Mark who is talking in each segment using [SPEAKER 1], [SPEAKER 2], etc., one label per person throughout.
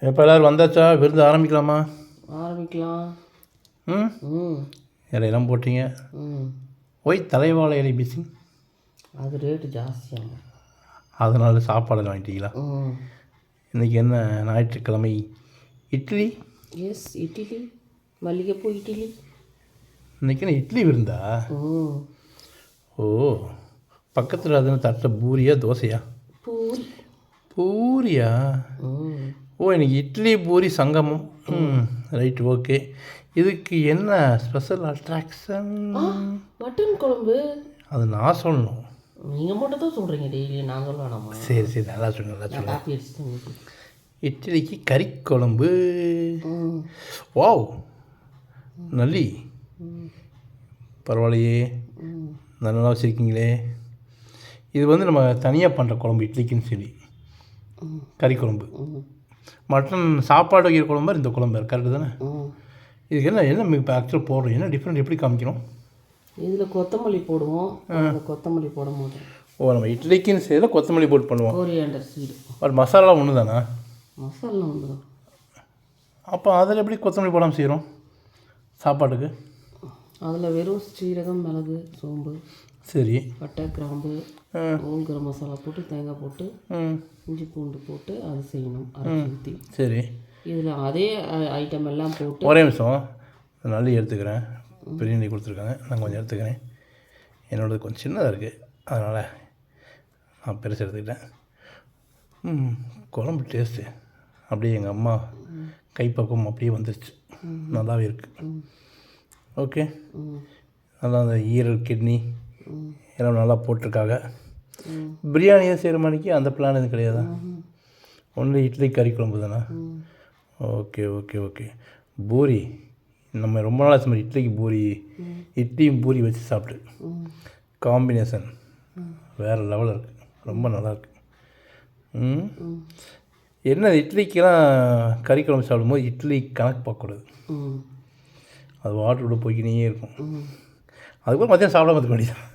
[SPEAKER 1] எப்போ எல்லோரும் வந்தாச்சா? விருந்து ஆரம்பிக்கலாமா?
[SPEAKER 2] ஆரம்பிக்கலாம்.
[SPEAKER 1] ம்?
[SPEAKER 2] ம்.
[SPEAKER 1] இலையெல்லாம் போட்டீங்க.
[SPEAKER 2] ம்.
[SPEAKER 1] ஒய் தலைவாழை இலை பிஸி
[SPEAKER 2] அது ரேட்டு ஜாஸ்தியாகும்
[SPEAKER 1] அதனால சாப்பாடு வாங்கிட்டீங்களா?
[SPEAKER 2] ம்.
[SPEAKER 1] இன்றைக்கி என்ன ஞாயிற்றுக்கிழமை? இட்லி?
[SPEAKER 2] எஸ் இட்லி. மல்லிகைப்பூ இட்லி.
[SPEAKER 1] இன்றைக்கி என்ன இட்லி விருந்தா?
[SPEAKER 2] ம்.
[SPEAKER 1] ஓ பக்கத்தில் அது தட்டை பூரியா தோசையா?
[SPEAKER 2] பூரி.
[SPEAKER 1] பூரியா?
[SPEAKER 2] ம்.
[SPEAKER 1] ஓ இன்னைக்கு இட்லி பூரி சங்கமம். Right okay. இதுக்கு என்ன ஸ்பெஷல் அட்ராக்ஷன்?
[SPEAKER 2] மட்டன் குழம்பு.
[SPEAKER 1] அது நான் சொல்லணும்.
[SPEAKER 2] நீங்கள் மட்டும் தான் சொல்கிறீங்க டெய்லி நான் சொல்ல வேணாமா?
[SPEAKER 1] சரி சரி நல்லா சொல்லு நல்லா சொல்லு இட்லிக்கு கறி குழம்பு. வாவ் நல்லி. பரவாயில்லையே. நல்லா வச்சுருக்கீங்களே. இது வந்து நம்ம தனியாக பண்ணுற குழம்பு இட்லிக்குன்னு சொல்லி. கறி குழம்பு. மட்டன் சாப்பாடு வைக்கிற குழம்பு இந்த குழம்பு கரெக்டு தானே? இதுக்கு என்ன என்ன இப்போ ஆக்சுவலாக போடுறோம்? என்ன டிஃப்ரெண்ட் எப்படி காமிக்கிறோம்?
[SPEAKER 2] இதில் கொத்தமல்லி போடுவோம். கொத்தமல்லி போடும் போது
[SPEAKER 1] ஓ நம்ம இட்லிக்குன்னு செய்யல கொத்தமல்லி போட்டு பண்ணுவோம்.
[SPEAKER 2] கோரியாண்டர் சீடு
[SPEAKER 1] பட் மசாலா ஒன்று தானா?
[SPEAKER 2] மசாலா ஒன்று தான்.
[SPEAKER 1] அப்போ அதில் எப்படி கொத்தமல்லி போடாமல் செய்கிறோம் சாப்பாட்டுக்கு?
[SPEAKER 2] அதில் வெறும் சீரகம் மிளகு சோம்பு.
[SPEAKER 1] சரி.
[SPEAKER 2] பட்டை கிராம்பு. ஹோல் கரம் மசாலா போட்டு தேங்காய் போட்டு இஞ்சி பூண்டு போட்டு அது செய்யணும் அரைச்சி ஊற்றி
[SPEAKER 1] சரி.
[SPEAKER 2] இதில் அதே ஐட்டம் எல்லாம் போட்டு
[SPEAKER 1] ஒரே நிமிஷம். நல்லி எடுத்துக்கிறேன். பிரியாணி கொடுத்துருக்காங்க. நான் கொஞ்சம் எடுத்துக்கிறேன். என்னோடது கொஞ்சம் சின்னதாக இருக்குது அதனால் நான் பெருசு எடுத்துக்கிட்டேன். குழம்பு டேஸ்ட்டு அப்படியே எங்கள் அம்மா கைப்பக்குவம் அப்படியே வந்துருச்சு. நல்லாவே இருக்குது ஓகே நல்லா அந்த ஈரல் கிட்னி எல்லாம் நல்லா போட்டிருக்காங்க. பிரியாணியை செய்கிற மணிக்கு அந்த பிளான் எதுவும் கிடையாதா? ஒன்லி இட்லி கறி குழம்பு தானே? Okay okay okay. பூரி நம்ம ரொம்ப நாள் ஆச்சு மாதிரி இட்லிக்கு பூரி இட்லியும் பூரி வச்சு சாப்பிட்டு. காம்பினேஷன் வேறு லெவலில் இருக்குது ரொம்ப நல்லா இருக்கு. ம்?
[SPEAKER 2] ம்
[SPEAKER 1] என்ன இட்லிக்கெல்லாம் கறி குழம்பு சாப்பிடும்போது இட்லி கணக்கு பார்க்கக்கூடாது. அது வாட்டர் உள்ள போய்க்கினே இருக்கும். அதுக்கப்புறம் மத்தியானம் சாப்பிடாம இருக்க வேண்டியதான்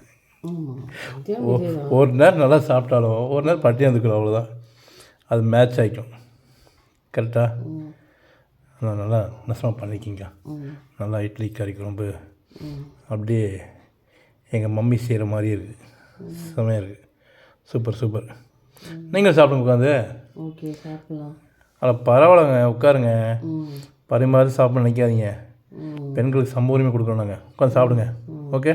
[SPEAKER 1] ஒரு நேரம் நல்லா சாப்பிட்டாலும் ஒரு நேரம் பட்டியாக இருந்துக்கணும் அவ்வளோதான் அது மேட்ச் ஆகிக்கும் கரெக்டாக நான் நல்லா நசமாக பண்ணிக்கிங்க. நல்லா இட்லி கறி குழம்பு. அப்படியே எங்கள் மம்மி செய்கிற மாதிரி இருக்குது செமையாக இருக்குது சூப்பர் சூப்பர் நீங்கள் சாப்பிடுங்க உட்காந்து.
[SPEAKER 2] ஓகே சாப்பிடலாம்.
[SPEAKER 1] அதில் பரவாயில்லைங்க உட்காருங்க. பரிமாறி சாப்பிட நினைக்காதீங்க. பெண்களுக்கு சம்ப உரிமை கொடுக்குறோம் நாங்கள் உட்காந்து சாப்பிடுங்க. ஓகே